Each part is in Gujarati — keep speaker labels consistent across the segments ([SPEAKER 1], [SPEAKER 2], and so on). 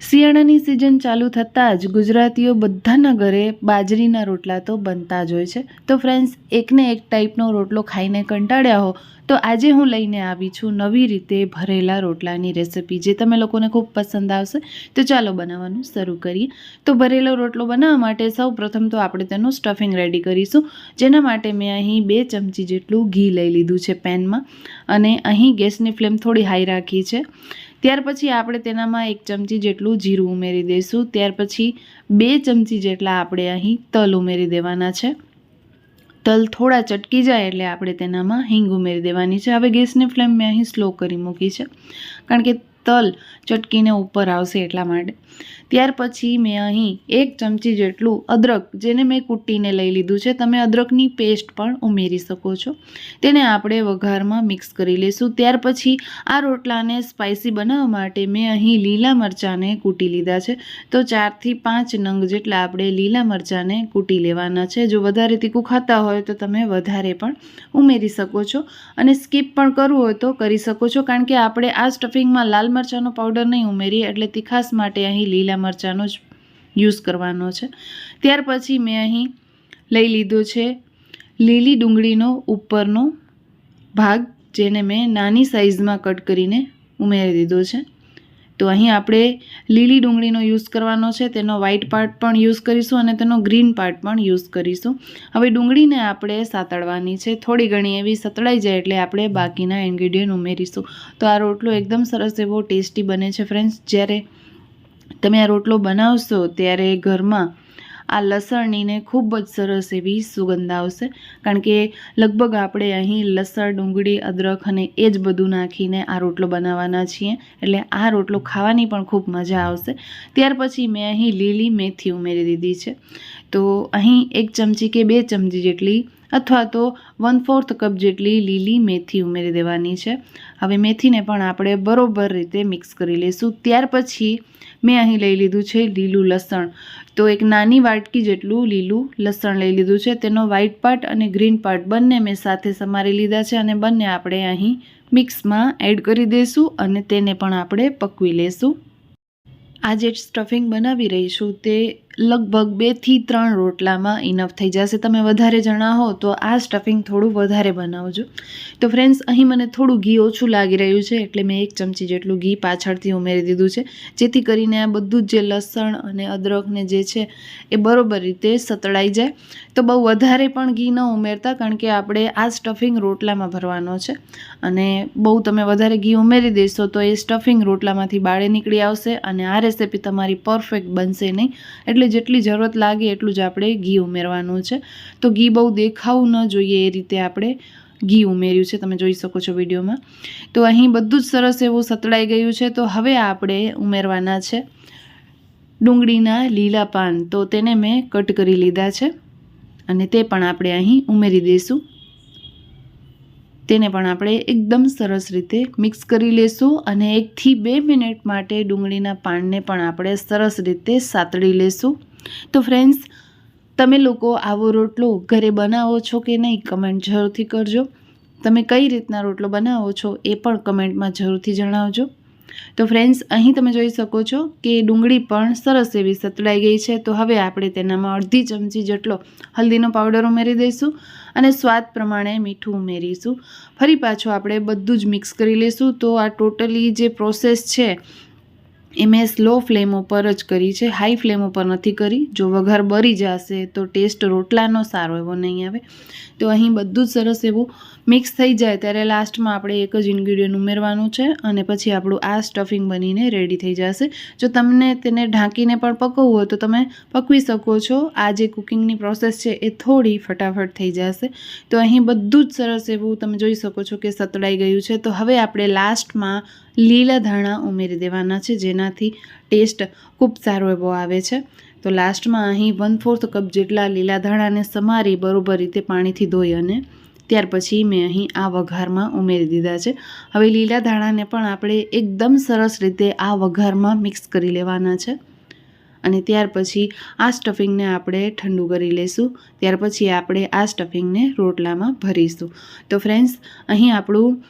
[SPEAKER 1] શિયાળાની સિઝન ચાલુ થતાં જ ગુજરાતીઓ બધાના ઘરે બાજરીના રોટલા તો બનતા જ હોય છે. તો ફ્રેન્ડ્સ એકને એક ટાઈપનો રોટલો ખાઈને કંટાળ્યા હો, તો આજે હું લઈને આવી છું નવી રીતે ભરેલા રોટલાની રેસિપી જે તમે લોકોને ખૂબ પસંદ આવશે. તો ચાલો બનાવવાનું શરૂ કરીએ. તો ભરેલો રોટલો બનાવવા માટે સૌ પ્રથમ તો આપણે તેનું સ્ટફિંગ રેડી કરીશું, જેના માટે મેં અહીં બે ચમચી જેટલું ઘી લઈ લીધું છે પેનમાં અને અહીં ગેસની ફ્લેમ થોડી હાઈ રાખી છે. ત્યાર પછી આપણે તેનામાં એક ચમચી જેટલું જીરું ઉમેરી દઈશું. ત્યાર પછી બે ચમચી જેટલા આપણે અહીં તલ ઉમેરી દેવાના છે. તલ થોડા ચટકી જાય એટલે આપણે તેનામાં હિંગ ઉમેરી દેવાની છે. હવે ગેસની ફ્લેમ મેં અહીં સ્લો કરી મૂકી છે. કારણ કે તલ ચટકીને ઉપર આવશે એટલા માટે. ત્યાર પછી મેં અહીં એક ચમચી જેટલું અદરક, જેને મેં કૂટીને લઈ લીધું છે, તમે અદરકની પેસ્ટ પણ ઉમેરી શકો છો. તેને આપણે વઘારમાં મિક્સ કરી લઈશું ત્યાર પછી આ રોટલાને સ્પાઇસી બનાવવા માટે મેં અહીં લીલા મરચાંને કૂટી લીધા છે. તો ચારથી પાંચ નંગ જેટલા આપણે લીલા મરચાંને કૂટી લેવાના છે. જો વધારે તીખું ખાતા હોય તો તમે વધારે પણ ઉમેરી શકો છો અને સ્કીપ પણ કરવું હોય તો કરી શકો છો. કારણ કે આપણે આ સ્ટફિંગમાં લાલ મરચાંનો પાવડર નહીં ઉમેરીએ, એટલે તીખાસ માટે અહીં લીલા મરચાંનો જ યુઝ કરવાનો છે. ત્યાર પછી મેં અહીં લઈ લીધો છે લીલી ડુંગળીનો ઉપરનો ભાગ, જેને મેં નાની સાઇઝમાં કટ કરીને ઉમેરી દીધો છે. તો અહીં આપણે લીલી ડુંગળીનો યુઝ કરવાનો છે, તેનો વ્હાઇટ પાર્ટ પણ યુઝ કરીશું અને તેનો ગ્રીન પાર્ટ પણ યુઝ કરીશું. હવે ડુંગળીને આપણે સાતળવાની છે, થોડી ઘણી એવી સતળાઈ જાય એટલે આપણે બાકીના ઇન્ગ્રીડિયન્ટ ઉમેરીશું. તો આ રોટલો એકદમ સરસ એવો ટેસ્ટી બને છે ફ્રેન્ડ્સ જ્યારે તમે આ રોટલો બનાવશો ત્યારે ઘરમાં આ લસણનીને ખૂબ જ સરસ એવી સુગંધ આવશે. કારણ કે લગભગ આપણે અહીં લસણ, ડુંગળી અદરક અને એ જ બધું નાખીને આ રોટલો બનાવવાના છીએ. એટલે આ રોટલો ખાવાની પણ ખૂબ મજા આવશે. ત્યાર પછી મેં અહીં લીલી મેથી ઉમેરી દીધી છે. તો અહીં એક ચમચી કે બે ચમચી જેટલી અથવા તો વન ફોર્થ કપ જેટલી લીલી મેથી ઉમેરી દેવાની છે. હવે મેથીને પણ આપણે બરોબર રીતે મિક્સ કરી લઈશું. ત્યાર પછી મેં અહીં લઈ લીધું છે લીલું લસણ. તો એક નાની વાટકી જેટલું લીલું લસણ લઈ લીધું છે. તેનો વ્હાઇટ પાર્ટ અને ગ્રીન પાર્ટ બંને મેં સાથે સમારી લીધા છે અને બંને આપણે અહીં મિક્સમાં એડ કરી દઈશું અને તેને પણ આપણે પકવી લઈશું. આ જે સ્ટફિંગ બનાવી રહીશું તે લગભગ બેથી ત્રણ રોટલામાં ઇનફ થઈ જશે. તમે વધારે જણા હો તો આ સ્ટફિંગ થોડું વધારે બનાવજો. તો ફ્રેન્ડ્સ અહીં મને થોડું ઘી ઓછું લાગી રહ્યું છે, એટલે મેં એક ચમચી જેટલું ઘી પાછળથી ઉમેરી દીધું છે. જેથી કરીને આ બધું જ જે લસણ અને અદરકને જે છે, એ બરોબર રીતે સતળાઈ જાય. તો બહુ વધારે પણ ઘી ન ઉમેરતા, કારણ કે આપણે આ સ્ટફિંગ રોટલામાં ભરવાનો છે. અને બહુ તમે વધારે ઘી ઉમેરી દેશો તો એ સ્ટફિંગ રોટલામાંથી બાળે નીકળી આવશે અને આ રેસીપી તમારી પરફેક્ટ બનશે નહીં. એટલે જેટલી જરૂરત લાગે એટલું જ આપણે ઘી ઉમેરવાનું છે. તો ઘી બહુ દેખાવું ન જોઈએ એ રીતે આપણે ઘી ઉમેર્યું છે. તમે જોઈ શકો છો વિડીયોમાં. તો અહીં બધું જ સરસ એવું સતળાઈ ગયું છે. તો હવે આપણે ઉમેરવાના છે ડુંગળીના લીલા પાન. તો તેને મેં કટ કરી લીધા છે અને તે પણ આપણે અહીં ઉમેરી દઈશું. તેને પણ આપણે એકદમ સરસ રીતે મિક્સ કરી લેશું અને એકથી બે મિનિટ માટે ડુંગળીના પાનને પણ આપણે સરસ રીતે સાતળી લેશું. તો ફ્રેન્ડ્સ તમે લોકો આવો રોટલો ઘરે બનાવો છો કે નહીં કમેન્ટ જરૂરથી કરજો. તમે કઈ રીતના રોટલો બનાવો છો એ પણ કમેન્ટમાં જરૂરથી જણાવજો. તો ફ્રેન્ડ્સ અહીં તમે જોઈ શકો છો કે ડુંગળી પણ સરસ એવી સતળાઈ ગઈ છે. તો હવે આપણે તેનામાં અડધી ચમચી જેટલો હલ્દીનો પાવડર ઉમેરી દઈશું અને સ્વાદ પ્રમાણે મીઠું ઉમેરીશું. ફરી પાછું આપણે બધું જ મિક્સ કરી લઈશું. તો આ ટોટલી જે પ્રોસેસ છે એ મેં સ્લો ફ્લેમ ઉપર જ કરી છે. હાઈ ફ્લેમ ઉપર નથી કરી. જો વઘાર બળી જશે તો ટેસ્ટ રોટલાનો સારો એવો નહીં આવે. તો અહીં બધું જ સરસ એવું મિક્સ થઈ જાય ત્યારે લાસ્ટમાં આપણે એક જ ઇન્ગ્રીડિયન્ટ ઉમેરવાનું છે અને પછી આપણું આ સ્ટફિંગ બનીને રેડી થઈ જશે. જો તમને તેને ઢાંકીને પણ પકવવું હોય તો તમે પકવી શકો છો. આ જે કુકિંગની પ્રોસેસ છે એ થોડી ફટાફટ થઈ જશે. તો અહીં બધું જ સરસ એવું તમે જોઈ શકો છો કે સતળાઈ ગયું છે. તો હવે આપણે લાસ્ટમાં લીલા ધાણા ઉમેરી દેવાના છે, જેનાથી ટેસ્ટ ખૂબ સારો એવો આવે છે. તો લાસ્ટમાં અહીં વન ફોર્થ કપ જેટલા લીલા ધાણાને સમારી બરોબર રીતે પાણીથી ધોઈ અને ત્યાર પછી મેં અહીં આ વઘારમાં ઉમેરી દીધા છે. હવે લીલા ધાણાને પણ આપણે એકદમ સરસ રીતે આ વઘારમાં મિક્સ કરી લેવાના છે. અને ત્યાર પછી આ સ્ટફિંગને આપણે ઠંડુ કરી લઈશું ત્યાર પછી આપણે આ સ્ટફિંગને રોટલામાં ભરીશું. તો ફ્રેન્ડ્સ, અહીં આપણું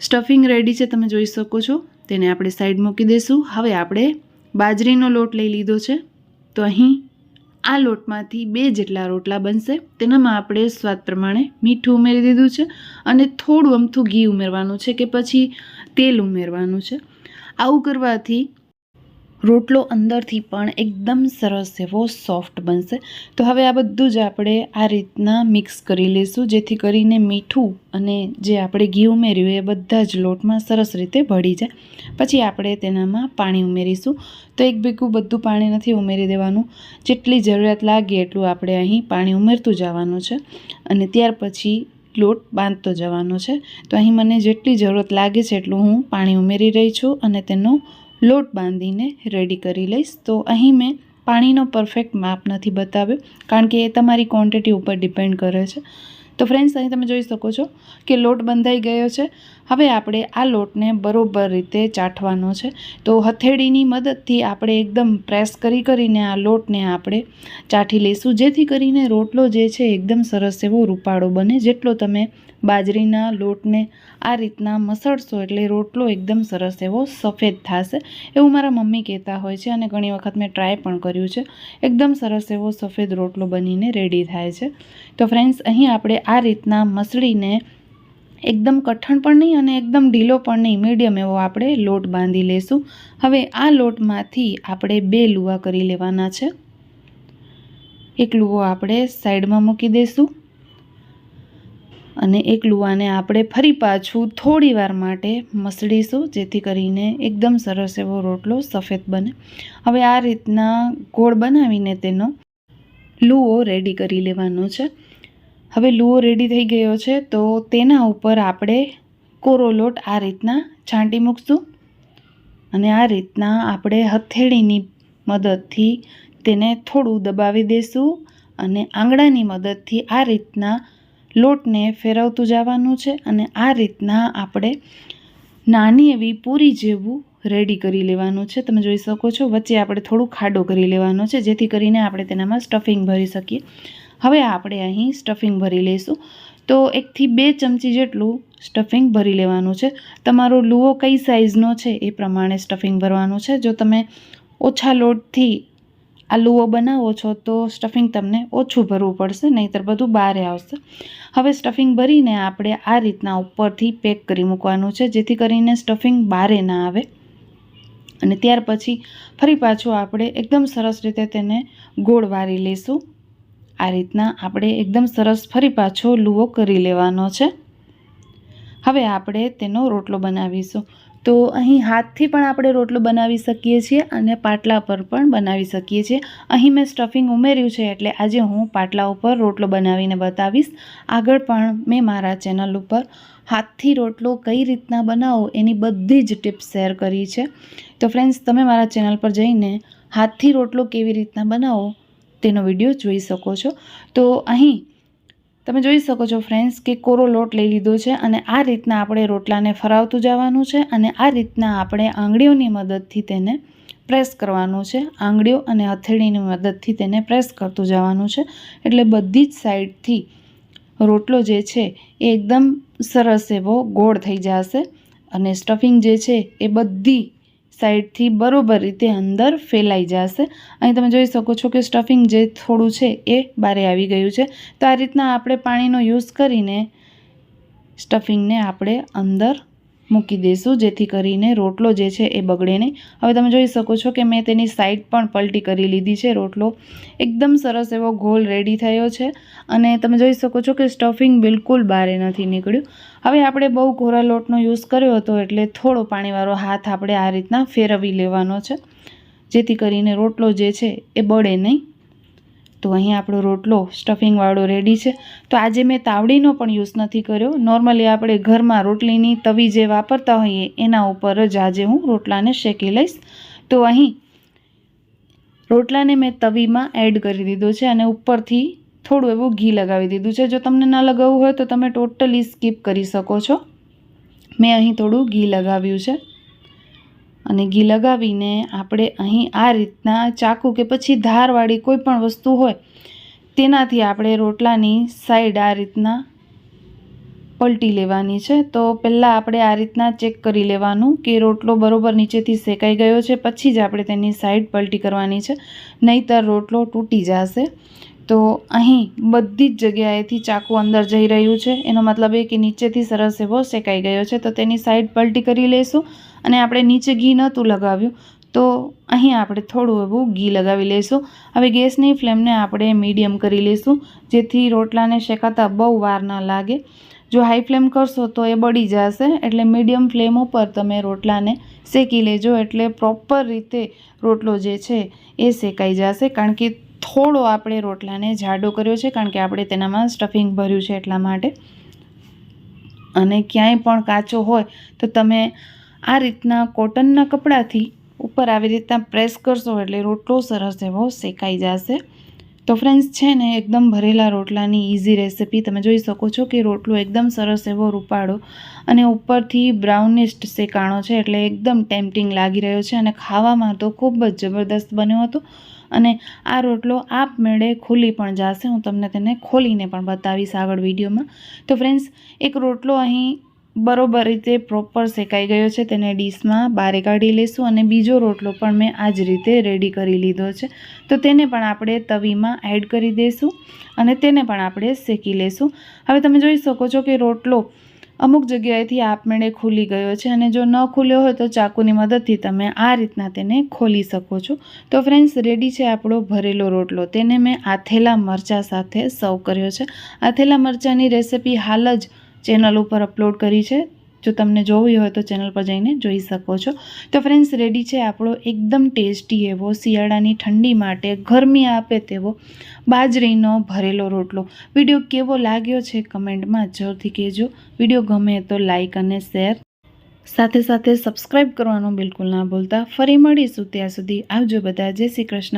[SPEAKER 1] સ્ટફિંગ રેડી છે, તમે જોઈ શકો છો. તેને આપણે સાઈડ મૂકી દઈશું હવે આપણે બાજરીનો લોટ લઈ લીધો છે. તો અહીં આ લોટમાંથી બે જેટલા રોટલા બનશે. તેનામાં આપણે સ્વાદ પ્રમાણે મીઠું ઉમેરી દીધું છે અને થોડું અમથું ઘી ઉમેરવાનું છે કે પછી તેલ ઉમેરવાનું છે. આવું કરવાથી રોટલો અંદરથી પણ એકદમ સરસ એવો સોફ્ટ બનશે. તો હવે આ બધું જ આપણે આ રીતના મિક્સ કરી લઈશું, જેથી કરીને મીઠું અને જે આપણે ઘી ઉમેર્યું એ બધા જ લોટમાં સરસ રીતે ભળી જાય. પછી આપણે તેનામાં પાણી ઉમેરીશું. તો એક ભેગું બધું પાણી નથી ઉમેરી દેવાનું. જેટલી જરૂરિયાત લાગે એટલું આપણે અહીં પાણી ઉમેરતું જવાનું છે. અને ત્યાર પછી લોટ બાંધતો જવાનો છે. તો અહીં મને જેટલી જરૂરત લાગે છે એટલું હું પાણી ઉમેરી રહી છું અને તેનો લોટ બાંધીને રેડી કરી લઈશ. તો અહીં મેં પાણીનો પરફેક્ટ માપ નથી બતાવ્યો, કારણ કે એ તમારી ક્વોન્ટિટી ઉપર ડિપેન્ડ કરે છે. તો ફ્રેન્ડ્સ અહીં તમે જોઈ શકો છો કે લોટ બંધાઈ ગયો છે. હવે આપણે આ લોટને બરોબર રીતે ચાઠવાનો છે. તો હથેળીની મદદથી આપણે એકદમ પ્રેસ કરી કરીને આ લોટને આપણે ચાઠી લઈશું. જેથી કરીને રોટલો જે છે એકદમ સરસ એવો રૂપાળો બને. જેટલો તમે બાજરીના લોટને આ રીતના મસળશો એટલે રોટલો એકદમ સરસ એવો સફેદ થશે. એવું મારા મમ્મી કહેતા હોય છે અને ઘણી વખત મેં ટ્રાય પણ કર્યું છે. એકદમ સરસ એવો સફેદ રોટલો બનીને રેડી થાય છે. તો ફ્રેન્ડ્સ, અહીં આપણે આ રીતના મસળીને એકદમ કઠણ પણ નહીં અને એકદમ ઢીલો પણ નહીં. મીડિયમ એવો આપણે લોટ બાંધી લેશું. હવે આ લોટમાંથી આપણે બે લુવા કરી લેવાના છે. એક લુવો આપણે સાઈડમાં મૂકી દઈશું અને એક લુવાને આપણે ફરી પાછું થોડી વાર માટે મસળીશું, જેથી કરીને એકદમ સરસ એવો રોટલો સફેદ બને. હવે આ રીતના ગોળ બનાવીને તેનો લુઓ રેડી કરી લેવાનો છે. હવે લુઓ રેડી થઈ ગયો છે, તો તેના ઉપર આપણે કોરો લોટ આ રીતના છાંટી મૂકશું. અને આ રીતના આપણે હથેળીની મદદથી તેને થોડું દબાવી દઈશું અને આંગળાની મદદથી આ રીતના લોટને ફેરવતું જવાનું છે અને આ રીતના આપણે નાની એવી પૂરી જેવું રેડી કરી લેવાનું છે. તમે જોઈ શકો છો, વચ્ચે આપણે થોડું ખાડો કરી લેવાનો છે, જેથી કરીને આપણે તેનામાં સ્ટફિંગ ભરી શકીએ. હવે આપણે અહીં સ્ટફિંગ ભરી લઈશું. તો એકથી બે ચમચી જેટલું સ્ટફિંગ ભરી લેવાનું છે. તમારો લુઓ કઈ સાઇઝનો છે એ પ્રમાણે સ્ટફિંગ ભરવાનું છે. જો તમે ઓછા લોટથી આ લુઓ બનાવો છો તો સ્ટફિંગ તમને ઓછું ભરવું પડશે, નહીંતર બધું બહારે આવશે. હવે સ્ટફિંગ ભરીને આપણે આ રીતના ઉપરથી પેક કરી મૂકવાનું છે, જેથી કરીને સ્ટફિંગ બહારે ના આવે. અને ત્યાર પછી ફરી પાછું આપણે એકદમ સરસ રીતે તેને ગોળ વારી લઈશું. આ રીતના આપણે એકદમ સરસ ફરી પાછો લુઓ કરી લેવાનો છે. હવે આપણે તેનો રોટલો બનાવીશું. તો અહીં હાથથી પણ આપણે રોટલો બનાવી શકીએ છીએ અને પાટલા પર પણ બનાવી શકીએ છીએ. અહીં મેં સ્ટફિંગ ઉમેર્યું છે એટલે આજે હું પાટલા ઉપર રોટલો બનાવીને બતાવીશ. આગળ પણ મેં મારા ચેનલ ઉપર હાથથી રોટલો કઈ રીતના બનાવો એની બધી જ ટિપ્સ શેર કરી છે. તો ફ્રેન્ડ્સ તમે મારા ચેનલ પર જઈને હાથથી રોટલો કેવી રીતના બનાવો તેનો વીડિયો જોઈ શકો છો. તો અહીં તમે જોઈ શકો છો ફ્રેન્ડ્સ કે કોરો લોટ લઈ લીધો છે અને આ રીતના આપણે રોટલાને ફરાવતું જવાનું છે અને આ રીતના આપણે આંગળીઓની મદદથી તેને પ્રેસ કરવાનું છે. આંગળીઓ અને હથેળીની મદદથી તેને પ્રેસ કરતું જવાનું છે. એટલે બધી જ સાઈડથી રોટલો જે છે એ એકદમ સરસ એવો ગોળ થઈ જશે અને સ્ટફિંગ જે છે એ બધી સાઈડથી બરોબર રીતે અંદર ફેલાઈ જશે. અહીં તમે જોઈ શકો છો કે સ્ટફિંગ જે થોડું છે એ બારે આવી ગયું છે. તો આ રીતના આપણે પાણીનો યુઝ કરીને સ્ટફિંગને આપણે અંદર મૂકી દઈશું જેથી કરીને રોટલો જે છે એ બગડે નહીં. હવે તમે જોઈ શકો છો કે મેં તેની સાઈડ પણ પલટી કરી લીધી છે, રોટલો એકદમ સરસ એવો ગોલ રેડી થયો છે. અને તમે જોઈ શકો છો કે સ્ટફિંગ બિલકુલ બારે નથી નીકળ્યું. હવે આપણે બહુ ઘોરા લોટનો યુઝ કર્યો હતો એટલે થોડો પાણીવાળો હાથ આપણે આ રીતના ફેરવી લેવાનો છે, જેથી કરીને રોટલો જે છે એ બળે નહીં. તો અહીં આપણો રોટલો સ્ટફિંગવાળો રેડી છે. તો આજે મેં તાવડીનો પણ યુઝ નથી કર્યો. નોર્મલી આપણે ઘરમાં રોટલીની તવી જે વાપરતા હોઈએ એના ઉપર જ આજે હું રોટલાને શેકી લઈશ. તો અહીં રોટલાને મેં તવીમાં એડ કરી દીધો છે અને ઉપરથી થોડું એવું ઘી લગાવી દીધું છે. જો તમને ન લગાવવું હોય તો તમે ટોટલી સ્કીપ કરી શકો છો. મેં અહીં થોડું ઘી લગાવ્યું છે. અને ઘી લગાવીને આપણે અહીં આ રીતના ચાકુ કે પછી ધારવાળી કોઈ પણ વસ્તુ હોય, તેનાથી આપણે રોટલાની સાઈડ આ રીતના પલટી લેવાની છે. તો પહેલાં આપણે આ રીતના ચેક કરી લેવાનું કે રોટલો બરોબર નીચેથી શેકાઈ ગયો છે, પછી જ આપણે તેની સાઈડ પલટી કરવાની છે. નહીંતર રોટલો તૂટી જશે. તો અહીં બધી જ જગ્યાએથી ચાકુ અંદર જઈ રહ્યું છે. એનો મતલબ એ કે નીચેથી સરસ એવો શેકાઈ ગયો છે. તો તેની સાઈડ પલટી કરી લઈશું અને આપણે નીચે ઘી નહોતું લગાવ્યું. તો અહીં આપણે થોડું એવું ઘી લગાવી લઈશું હવે ગેસની ફ્લેમને આપણે મીડિયમ કરી લઈશું જેથી રોટલાને શેકાતા બહુ વાર ન લાગે. જો હાઈ ફ્લેમ કરશો તો એ બળી જશે, એટલે મીડિયમ ફ્લેમ ઉપર તમે રોટલાને શેકી લેજો, એટલે પ્રોપર રીતે રોટલો જે છે એ શેકાઈ જશે, કારણ કે થોડો આપણે રોટલાને જાડો કર્યો છે કારણ કે આપણે તેનામાં સ્ટફિંગ ભર્યું છે એટલા માટે. અને ક્યાંય પણ કાચો હોય તો તમે આ રીતના કોટનના કપડાથી ઉપર આવી રીતના પ્રેસ કરશો એટલે રોટલો સરસ એવો શેકાઈ જશે. તો ફ્રેન્ડ્સ છે ને, એકદમ ભરેલા રોટલાની ઇઝી રેસિપી તમે જોઈ શકો છો કે રોટલો એકદમ સરસ એવો રૂપાળો અને ઉપરથી બ્રાઉનિસ્ટ શેકાણો છે એટલે એકદમ ટેમ્પટિંગ લાગી રહ્યો છે અને ખાવામાં તો ખૂબ જ જબરદસ્ત બન્યો હતો. અને આ રોટલો આપમેળે ખુલી પણ જશે. હું તમને તેને ખોલીને પણ બતાવીશ આગળ વિડીયોમાં. તો ફ્રેન્ડ્સ એક રોટલો અહીં બરોબર રીતે પ્રોપર શેકાઈ ગયો છે. તેને ડીશમાં બારે કાઢી લઈશું અને બીજો રોટલો પણ મેં આ જ રીતે રેડી કરી લીધો છે. તો તેને પણ આપણે તવીમાં એડ કરી દઈશું અને તેને પણ આપણે શેકી લઈશું હવે તમે જોઈ શકો છો કે રોટલો અમુક જગ્યાએથી આપમેળે ખુલી ગયો છે અને જો ન ખુલ્યો હોય તો ચાકુની મદદથી તમે આ રીતના તેને ખોલી શકો છો. તો ફ્રેન્ડ્સ રેડી છે આપણો ભરેલો રોટલો. તેને મેં આથેલા મરચાં સાથે સર્વ કર્યો છે. આથેલા મરચાંની રેસિપી હાલ જ ચેનલ ઉપર અપલોડ કરી છે. જો તમને જોવી હોય તો ચેનલ પર જઈને જોઈ શકો છો. તો ફ્રેન્ડ્સ રેડી છે આપણો એકદમ ટેસ્ટી એવો શિયાળાની ઠંડી માટે, ગરમી આપે તેવો બાજરીનો ભરેલો રોટલો. વીડિયો કેવો લાગ્યો છે કમેન્ટમાં જરૂરથી કહેજો. વીડિયો ગમે તો લાઇક અને શેર સાથે સાથે સબસ્ક્રાઈબ કરવાનું બિલકુલ ના ભૂલતા. ફરી મળીશું ત્યાં સુધી. આવજો બધા. જય શ્રી કૃષ્ણ.